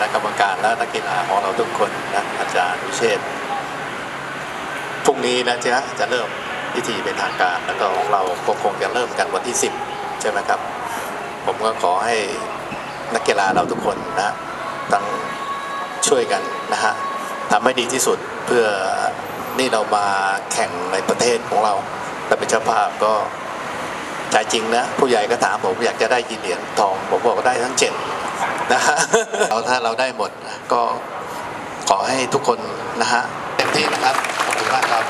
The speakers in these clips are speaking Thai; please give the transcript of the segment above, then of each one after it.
ณะกรรมการและนักกีฬาของเราทุกคนนะอาจารย์วิเชษพรุ่งนี้นะจ๊ะจะเริ่มพิธีเป็นทางการ แล้วก็ของเราก็คงจะเริ่มกันวันที่ 10 ใช่ไหมครับ ผมก็ขอให้นักกีฬาเราทุกคนนะตั้งช่วยกันนะฮะทำให้ดีที่สุดเพื่อนี่เรามาแข่งในประเทศของเราและเป็นเจ้าภาพก็ใจจริงนะ ผู้ใหญ่ก็ถามผมอยากจะได้กี่เหรียญทอง ผมบอกว่าได้ทั้งเจ็ด เราถ้าเราได้หมดก็ขอให้ทุกคนนะฮะเต็มที่นะครับ ขอบคุณมากครับ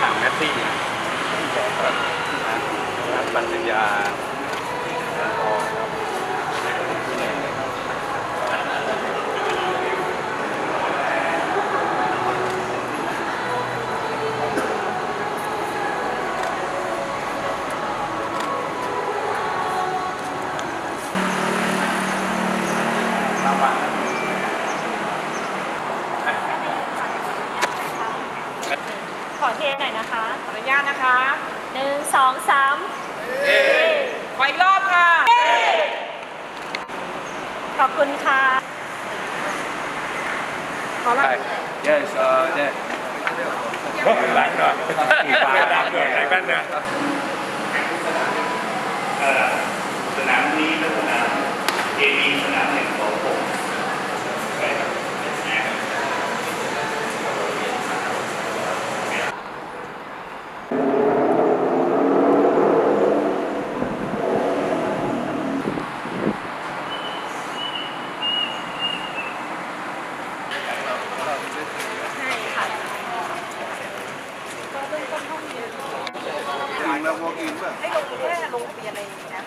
ถามแมสซี่รับปัญญา อเทหน่อยนะคะขออนุญาตนะคะหนึ่งสองสามขออีกรอบค่ะ ขอบคุณค่ะ ขอละ Yes, uh, yeah. หลังหน่อยดังหน่อยไหนบ้างนะสนามนี้เป็นสนามเอดีสนามหนึ่งของผมใช่ครับ ใช่ค่ะ ให้ลงแค่ลงทะเบียนในนี้นะ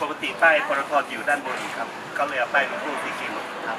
ปกติป้ายพรทอยู่ด้านบนครับ ก็เลยเอาป้ายมาพูดสีเขียวครับ